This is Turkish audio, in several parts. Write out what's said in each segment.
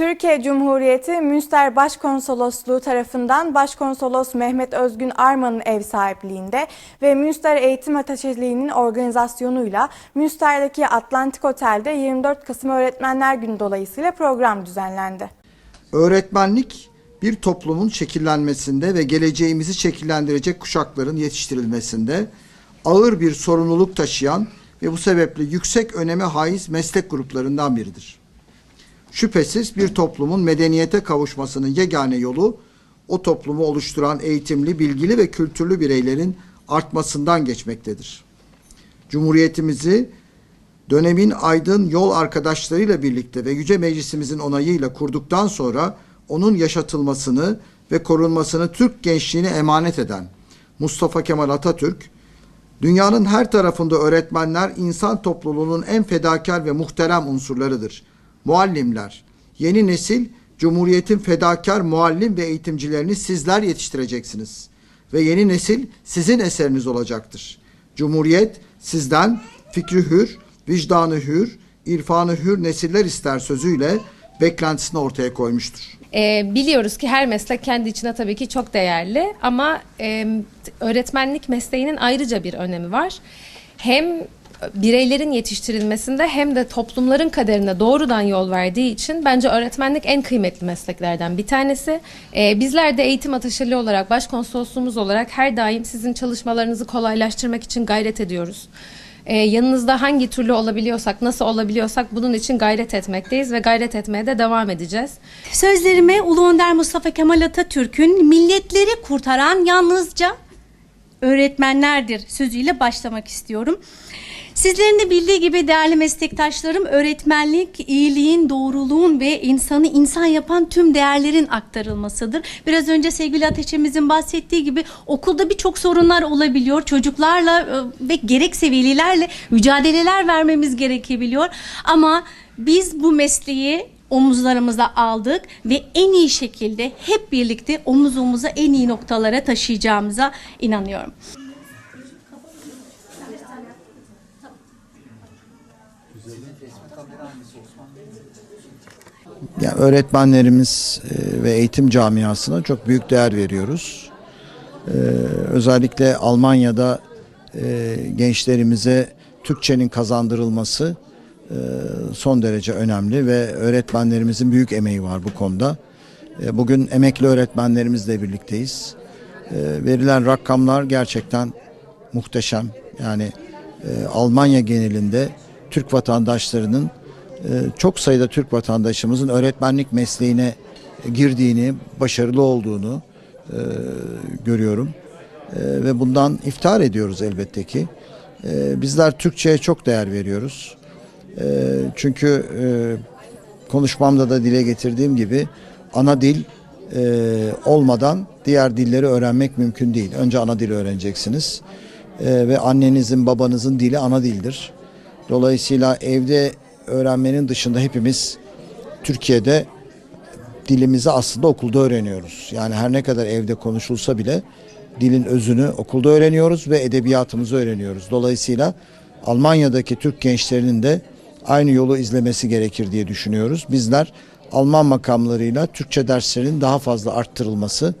Türkiye Cumhuriyeti Münster Başkonsolosluğu tarafından Başkonsolos Mehmet Özgün Arman'ın ev sahipliğinde ve Münster Eğitim Ateşeliği'nin organizasyonuyla Münster'deki Atlantik Otel'de 24 Kasım Öğretmenler Günü dolayısıyla program düzenlendi. Öğretmenlik bir toplumun şekillenmesinde ve geleceğimizi şekillendirecek kuşakların yetiştirilmesinde ağır bir sorumluluk taşıyan ve bu sebeple yüksek öneme haiz meslek gruplarından biridir. Şüphesiz bir toplumun medeniyete kavuşmasının yegane yolu o toplumu oluşturan eğitimli, bilgili ve kültürlü bireylerin artmasından geçmektedir. Cumhuriyetimizi dönemin aydın yol arkadaşlarıyla birlikte ve Yüce Meclisimizin onayıyla kurduktan sonra onun yaşatılmasını ve korunmasını Türk gençliğine emanet eden Mustafa Kemal Atatürk, dünyanın her tarafında öğretmenler insan topluluğunun en fedakar ve muhterem unsurlarıdır. Muallimler, yeni nesil Cumhuriyet'in fedakar muallim ve eğitimcilerini sizler yetiştireceksiniz. Ve yeni nesil sizin eseriniz olacaktır. Cumhuriyet sizden fikri hür, vicdanı hür, irfanı hür nesiller ister sözüyle beklentisini ortaya koymuştur. E, biliyoruz ki her meslek kendi içine tabii ki çok değerli ama e, öğretmenlik mesleğinin ayrıca bir önemi var. Hem bireylerin yetiştirilmesinde hem de toplumların kaderine doğrudan yol verdiği için bence öğretmenlik en kıymetli mesleklerden bir tanesi. E, bizler de eğitim ateşeli olarak, başkonsolosluğumuz olarak her daim sizin çalışmalarınızı kolaylaştırmak için gayret ediyoruz. Ee, yanınızda hangi türlü olabiliyorsak, nasıl olabiliyorsak bunun için gayret etmekteyiz ve gayret etmeye de devam edeceğiz. Sözlerime Ulu Önder Mustafa Kemal Atatürk'ün milletleri kurtaran yalnızca öğretmenlerdir sözüyle başlamak istiyorum. Sizlerin de bildiği gibi değerli meslektaşlarım öğretmenlik iyiliğin, doğruluğun ve insanı insan yapan tüm değerlerin aktarılmasıdır. Biraz önce sevgili Ateşemizin bahsettiği gibi okulda birçok sorunlar olabiliyor. Çocuklarla e, ve gerekse velilerle mücadeleler vermemiz gerekebiliyor. Ama biz bu mesleği omuzlarımıza aldık ve en iyi şekilde hep birlikte omuz omuza en iyi noktalara taşıyacağımıza inanıyorum. Yani öğretmenlerimiz e, ve eğitim camiasına çok büyük değer veriyoruz. Ee, özellikle Almanya'da e, gençlerimize Türkçenin kazandırılması e, son derece önemli ve öğretmenlerimizin büyük emeği var bu konuda. E, bugün emekli öğretmenlerimizle birlikteyiz. E, verilen rakamlar gerçekten muhteşem. Yani e, Almanya genelinde Türk vatandaşlarının e, çok sayıda Türk vatandaşımızın öğretmenlik mesleğine girdiğini, başarılı olduğunu e, görüyorum. E, ve bundan iftihar ediyoruz elbette ki. Bizler Türkçe'ye çok değer veriyoruz. Çünkü konuşmamda da dile getirdiğim gibi ana dil olmadan diğer dilleri öğrenmek mümkün değil. Önce ana dili öğreneceksiniz. Ve annenizin babanızın dili ana dildir. Dolayısıyla evde öğrenmenin dışında hepimiz Türkiye'de dilimizi aslında okulda öğreniyoruz. Yani her ne kadar evde konuşulsa bile dilin özünü okulda öğreniyoruz ve edebiyatımızı öğreniyoruz. Dolayısıyla Almanya'daki Türk gençlerinin de aynı yolu izlemesi gerekir diye düşünüyoruz. Bizler Alman makamlarıyla Türkçe derslerin daha fazla arttırılması,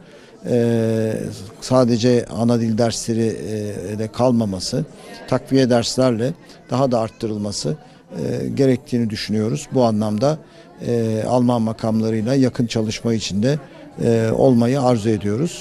eee, sadece ana dil dersleri eee, de kalmaması, takviye derslerle daha da arttırılması eee, gerektiğini düşünüyoruz. Bu anlamda eee, Alman makamlarıyla yakın çalışma içinde eee, olmayı arzu ediyoruz.